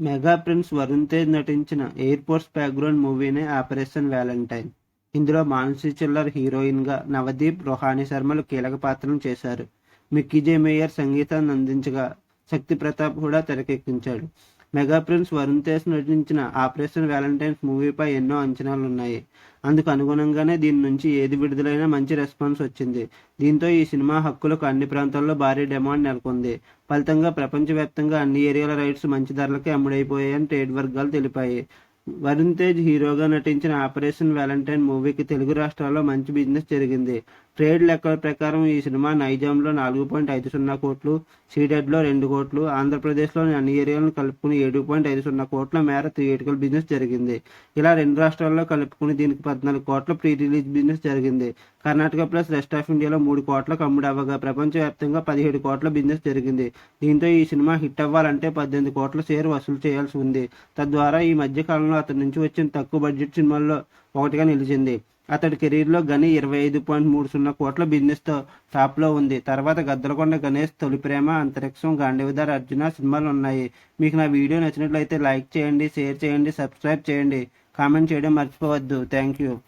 Mega prince Varun Tej నటించిన air force background మూవీనే operation valentine. ఇందులో మానసి చిల్లర్ హీరోయిన్గా నవదీప్ రొహాని శర్మలు కీలక పాత్రలు చేశారు. మిక్కీ జే మేయర్ సంగీతాన్ని అందించగా శక్తి ప్రతాప్ కూడా తెరకెక్కించాడు. మెగా ప్రిన్స్ వరుణ్ తేజ్ నటించిన ఆపరేషన్ వ్యాలంటైన్స్ మూవీపై ఎన్నో అంచనాలు ఉన్నాయి అందుకు అనుగుణంగానే దీని నుంచి ఏది విడుదలైనా మంచి రెస్పాన్స్ వచ్చింది. దీంతో ఈ సినిమా హక్కులకు అన్ని ప్రాంతాల్లో భారీ డిమాండ్ నెలకొంది. ఫలితంగా ప్రపంచవ్యాప్తంగా అన్ని ఏరియాల రైట్స్ మంచి ధరలకే అమ్ముడైపోయాయని ట్రేడ్ వర్గాలు తెలిపాయి. వరుణ్ తేజ్ హీరోగా నటించిన ఆపరేషన్ వ్యాలంటైన్ మూవీకి తెలుగు రాష్ట్రాల్లో మంచి బిజినెస్ జరిగింది. ట్రేడ్ లెక్కల ప్రకారం ఈ సినిమా నైజాంలో నాలుగు పాయింట్ ఐదు సున్నా కోట్లు సీడెడ్లో రెండు కోట్లు ఆంధ్రప్రదేశ్లోని అన్ని ఏరియాలను కలుపుకుని ఏడు పాయింట్ ఐదు సున్నా కోట్ల మేర థియేటికల్ బిజినెస్ జరిగింది. ఇలా రెండు రాష్ట్రాల్లో కలుపుకుని దీనికి పద్నాలుగు కోట్ల ప్రీ రిలీజ్ బిజినెస్ జరిగింది. కర్ణాటక ప్లస్ రెస్ట్ ఆఫ్ ఇండియాలో మూడు కోట్లకు అమ్ముడవ్వగా ప్రపంచవ్యాప్తంగా పదిహేడు కోట్ల బిజినెస్ జరిగింది. దీంతో ఈ సినిమా హిట్ అవ్వాలంటే పద్దెనిమిది కోట్ల షేర్ వసూలు చేయాల్సి ఉంది. తద్వారా ఈ మధ్యకాలంలో కాలంలో నుంచి వచ్చిన తక్కువ బడ్జెట్ సినిమాల్లో ఒకటిగా నిలిచింది. అతడి కెరీర్లో గని ఇరవై ఐదు పాయింట్ మూడు సున్నా కోట్ల బిజినెస్తో టాప్లో ఉంది. తర్వాత గద్దలకొండ గణేష్ తొలి ప్రేమ అంతరిక్షం గాంధీవదార్ అర్జున సినిమాలు ఉన్నాయి. మీకు నా వీడియో నచ్చినట్లయితే లైక్ చేయండి షేర్ చేయండి సబ్స్క్రైబ్ చేయండి. కామెంట్ చేయడం మర్చిపోవద్దు. Thank you.